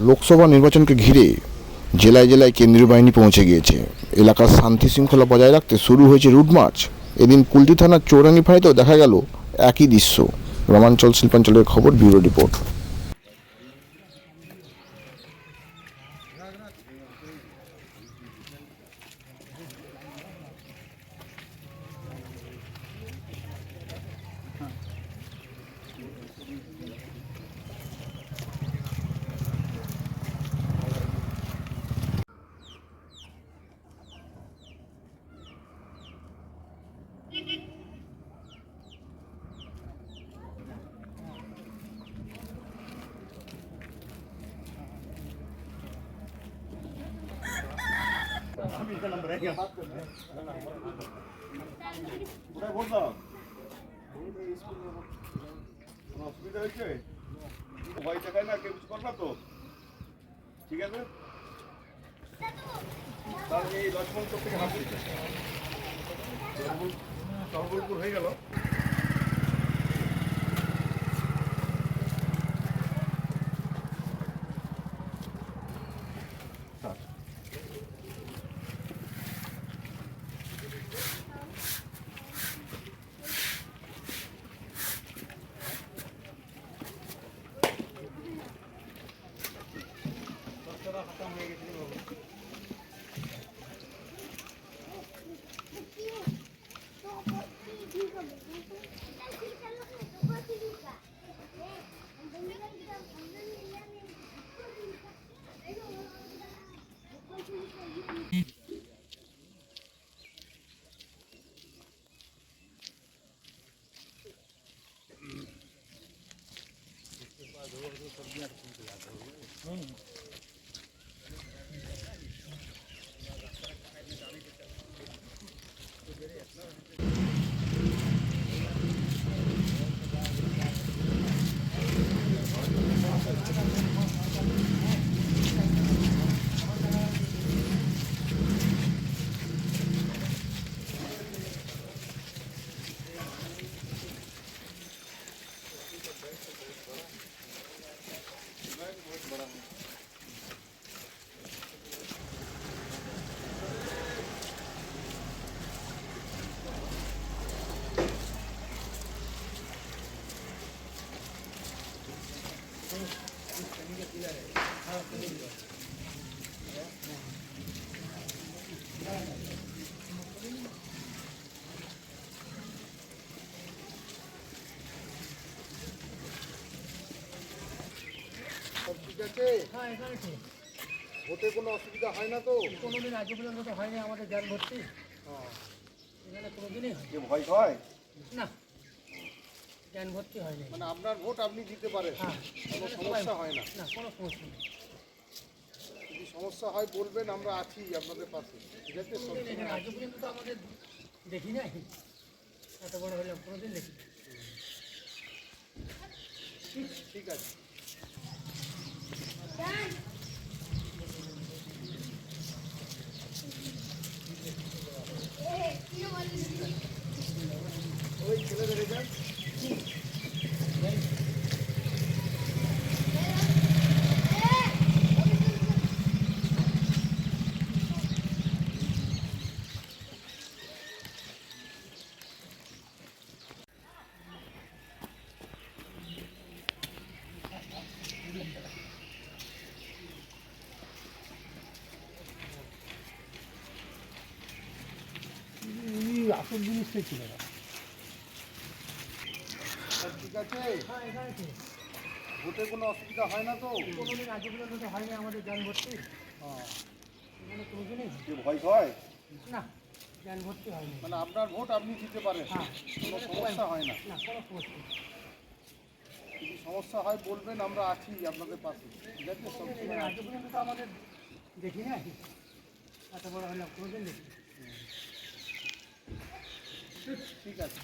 লোকসভা নির্বাচনকে ঘিরে জেলায় জেলায় কেন্দ্রীয় বাহিনী পৌঁছে গিয়েছে। এলাকার শান্তি শৃঙ্খলা বজায় রাখতে শুরু হয়েছে রুটমার্চ এদিন কুলটি থানার চৌরানি ফাঁড়িতেও দেখা গেল একই দৃশ্য। গ্রামাঞ্চল শিল্পাঞ্চলের খবর, ব্যুরো রিপোর্ট। অসুবিধা হয়েছে ভয় দেখায় না কেউ কিছু করবে তো ঠিক আছে তাহলে এই লক্ষ্মণ চোখ থেকে হাত দিচ্ছে হয়ে গেল सब्जियाँ সব ঠিক আছে? হ্যাঁ এখানে ঠিক। ভোটে কোনো অসুবিধা হয় না তো? কোনোদিন আজ পর্যন্ত তো হয়নি আমাদের জ্ঞান ভর্তি। এখানে কোনোদিনই হয়। ভয় হয়? না। জ্ঞান ভর্তি হয়নি মানে আপনার ভোট আপনি দিতে পারেন। হ্যাঁ কোনো সমস্যা হয় না। না কোনো সমস্যা নেই। যদি সমস্যা হয় বলবেন আমরা আছি আপনাদের পাশে। ঠিক আছে আজ পর্যন্ত তো আমাদের দেখি নাই? এত বড় হলাম কোনোদিন দেখি। ঠিক আছে। ওই ছেলেদের আসল জিনিসটাই ছিল না। সব ঠিক আছে। ভোটে কোনো অসুবিধা হয় না তো? কোনোদিন পর্যন্ত হয়নি আমাদের ভর্তি হ্যাঁ। এখানে ভয় হয়? না জ্ঞান ভর্তি হয়নি। মানে আপনার ভোট আপনি দিতে পারেন। হ্যাঁ কোনো সমস্যা হয় না। না। কোনো সমস্যা যদি সমস্যা হয় বলবেন আমরা আছি আপনাদের পাশে। ঠিক আছে সব পর্যন্ত আমাদের দেখি নাই এত বড় দেখি। ঠিক আছে।